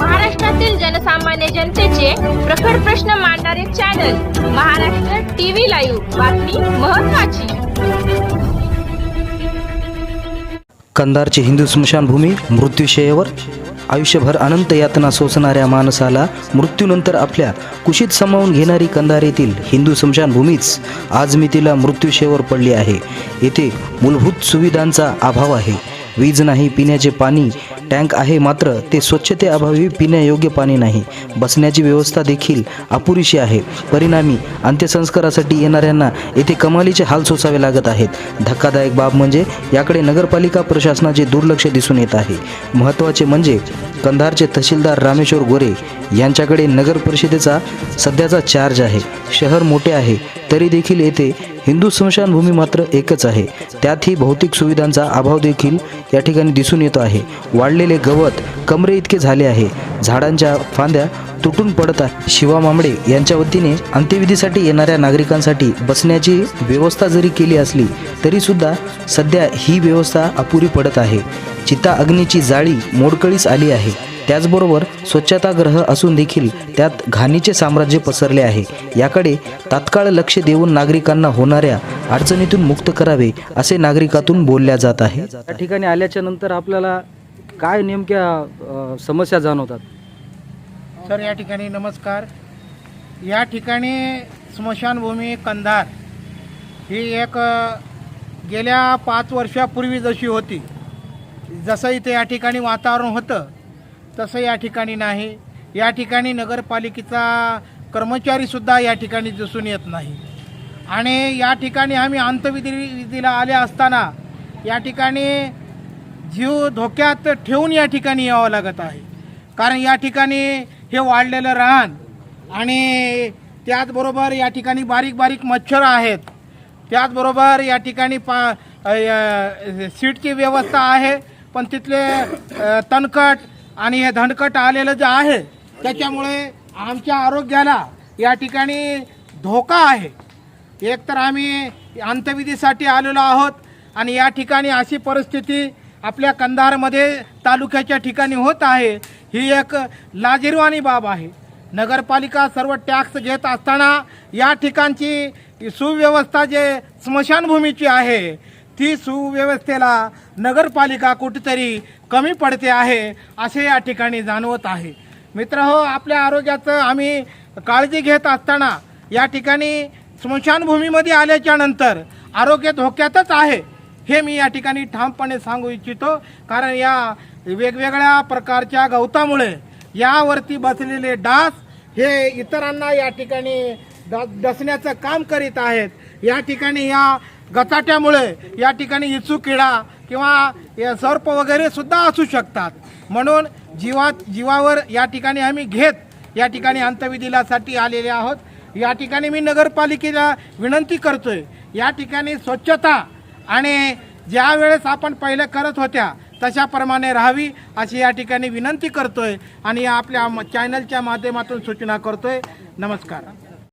महाराष्ट्रातील जनसामान्य जनतेचे प्रखर प्रश्न मांडणारे चॅनल महाराष्ट्र टीव्ही लाईव्ह बातमी महत्वाची. कंधारची हिंदू स्मशानभूमी मृत्यूशयेवर आयुष्यभर अनंत यातना सोसणाऱ्या माणसाला मृत्यूनंतर आपल्या कुशीत सामावून घेणारी कंधार येथील हिंदू स्मशानभूमीच आज मी तिला मृत्यूशयेवर पडली आहे. येथे मूलभूत सुविधांचा अभाव आहे. वीज नाही पिण्याचे पाणी टँक आहे मात्र ते स्वच्छतेअभावी पिण्यायोग्य पाणी नाही. बसण्याची व्यवस्था देखील अपुरीशी आहे. परिणामी अंत्यसंस्कारासाठी येणाऱ्यांना येथे कमालीचे हाल सोसावे लागत आहेत. धक्कादायक बाब म्हणजे याकडे नगरपालिका प्रशासनाचे दुर्लक्ष दिसून येत आहे. महत्त्वाचे म्हणजे कंधारचे तहसीलदार रामेश्वर गोरे यांच्याकडे नगर परिषदेचा सध्याचा चार्ज आहे. शहर मोठे आहे तरी देखील येथे हिंदू स्मशानभूमी मात्र एकच आहे. त्यातही भौतिक सुविधांचा अभाव देखील या ठिकाणी दिसून येतो आहे. वाढलेले गवत कमरे इतके झाले आहे. झाडांच्या फांद्या तुटून पडत आहे. शिवा मांबडे यांच्या वतीने अंत्यविधीसाठी येणाऱ्या नागरिकांसाठी बसण्याची व्यवस्था जरी केली असली तरीसुद्धा सध्या ही व्यवस्था अपुरी पडत आहे. चिता अग्नीची जाळी मोडकळीस आली आहे. त्याचबरोबर स्वच्छतागृह असून देखील त्यात घाणीचे साम्राज्य पसरले आहे. याकडे तात्काळ लक्ष देऊन नागरिकांना होणाऱ्या अडचणीतून मुक्त करावे असे नागरिकातून बोलल्या जात आहे. या ठिकाणी आल्याच्यानंतर आपल्याला काय नेमक्या समस्या जाणवतात? सर या ठिकाणी नमस्कार. या ठिकाणी स्मशानभूमी कंधार ही एक अ, गेल्या पाच वर्षापूर्वी जशी होती जसं इथे या ठिकाणी वातावरण होतं तसं या ठिकाणी नाही. या ठिकाणी नगरपालिकेचा कर्मचारीसुद्धा या ठिकाणी दिसून येत नाही. आणि या ठिकाणी आम्ही अंतविधी विधीला आले असताना या ठिकाणी जीव धोक्यात ठेवून या ठिकाणी यावं लागत आहे. कारण या ठिकाणी हे वाढलेलं रान आणि त्याचबरोबर या ठिकाणी बारीक बारीक मच्छर आहेत. त्याचबरोबर या ठिकाणी पा य- सीटची व्यवस्था आहे. पण तिथले तणकट आणि हे धनकट आलेलं जे आहे त्याच्यामुळे आमच्या आरोग्याला या ठिकाणी धोका आहे. एक तर आम्ही अंत्यविधीसाठी आलेलो आहोत आणि या ठिकाणी अशी परिस्थिती आपल्या कंधारमध्ये तालुक्याच्या ठिकाणी होत आहे. ही एक लाजिरवाणी बाब आहे. नगरपालिका सर्व टॅक्स घेत असताना या ठिकाणची सुव्यवस्था जे स्मशानभूमीची आहे ती सुव्यवस्थेला नगरपालिका कुठेतरी कमी पडते आहे असे या ठिकाणी जाणवत आहे. मित्र हो आपल्या आरोग्याचं आम्ही काळजी घेत असताना या ठिकाणी स्मशानभूमीमध्ये आल्याच्यानंतर आरोग्य धोक्यातच आहे हे मी या ठिकाणी ठामपणे सांगू इच्छितो. कारण या वेगवेगळ्या प्रकारच्या गवतामुळे यावरती बसलेले डास हे इतरांना या ठिकाणी ड- डसण्याचं काम करीत आहेत. या ठिकाणी या गचाट्यामुळे या ठिकाणी इचू किडा किंवा सर्प वगैरे सुद्धा असू शकतात. म्हणून जीवात जीवावर या ठिकाणी आम्ही घेत या ठिकाणी अंतविधीलासाठी आलेले आहोत. या ठिकाणी मी नगरपालिकेला विनंती करतोय या ठिकाणी स्वच्छता आणि ज्या वेळेस आपण पहिले करत होत्या तशाप्रमाणे राहावी अशी या ठिकाणी विनंती करतोय आणि या आपल्या चॅनलच्या माध्यमातून सूचना करतोय. नमस्कार.